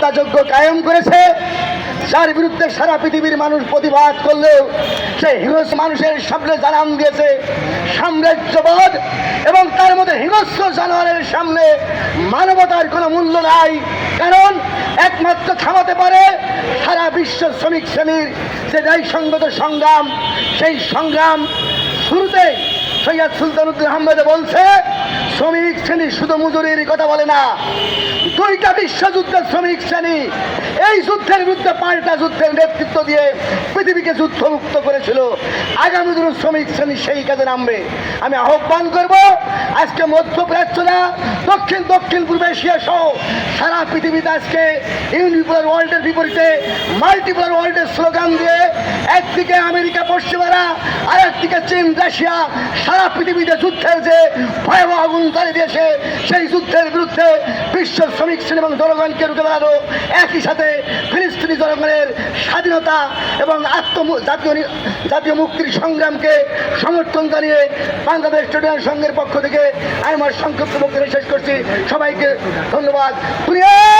হত্যাযজ্ঞ কায়েম করেছে, যার বিরুদ্ধে সারা পৃথিবীর মানুষ প্রতিবাদ করলেও সে হিংস্র মানুষের সামনে জানান দিয়েছে সাম্রাজ্যবাদ এবং তার মধ্যে হিংস্র জানোয়ারের সামনে মানবতার কোনো মূল্য নাই। কারণ একমাত্র থামাতে পারে সারা বিশ্ব শ্রমিক শ্রেণির যে ন্যায়সঙ্গত সংগ্রাম, সেই সংগ্রাম শুরুতে সৈয়দ সুলতানুদ্দিন আহমেদ বলছে শ্রমিক শ্রেণি শুধু মজুরির কথা বলে না, দুইটা বিশ্বযুদ্ধের শ্রমিক শ্রেণি, এই যুদ্ধের বিরুদ্ধে পাল্টা যুদ্ধের নেতৃত্ব দিয়ে পৃথিবীকে যুদ্ধমুক্ত করেছিল। আগামী দিনে শ্রমিক শ্রেণি সেই কাজে নামবে। আমি আহ্বান করব, আজকে মধ্যপ্রাচ্য না, দক্ষিণ দক্ষিণ পূর্ব এশিয়া সহ সারা পৃথিবীতে আজকে ইউনিপোলার ওয়ার্ল্ডের বিপরীতে মাল্টিপোলার ওয়ার্ল্ডের স্লোগান দিয়ে একদিকে আমেরিকা পশ্চিমারা আর একদিকে চীন, রাশিয়া, সারা পৃথিবীতে যুদ্ধের যে ভয়াবহ আগুন জ্বালিয়ে দিয়েছে। সেই যুদ্ধের বিরুদ্ধে বিশ্ব শ্রমিক শ্রেণি এবং জনগণকে রুখে দাঁড়ানো, একই সাথে ফিলিস্তিনি জনগণের স্বাধীনতা এবং আত্ম জাতীয় জাতীয় মুক্তির সংগ্রামকে সমর্থন জানিয়ে বাংলাদেশ স্টুডেন্ট সংঘের পক্ষ থেকে আমি আমার সংক্ষিপ্ত বক্তব্য শেষ করছি। সবাইকে ধন্যবাদ। বলতো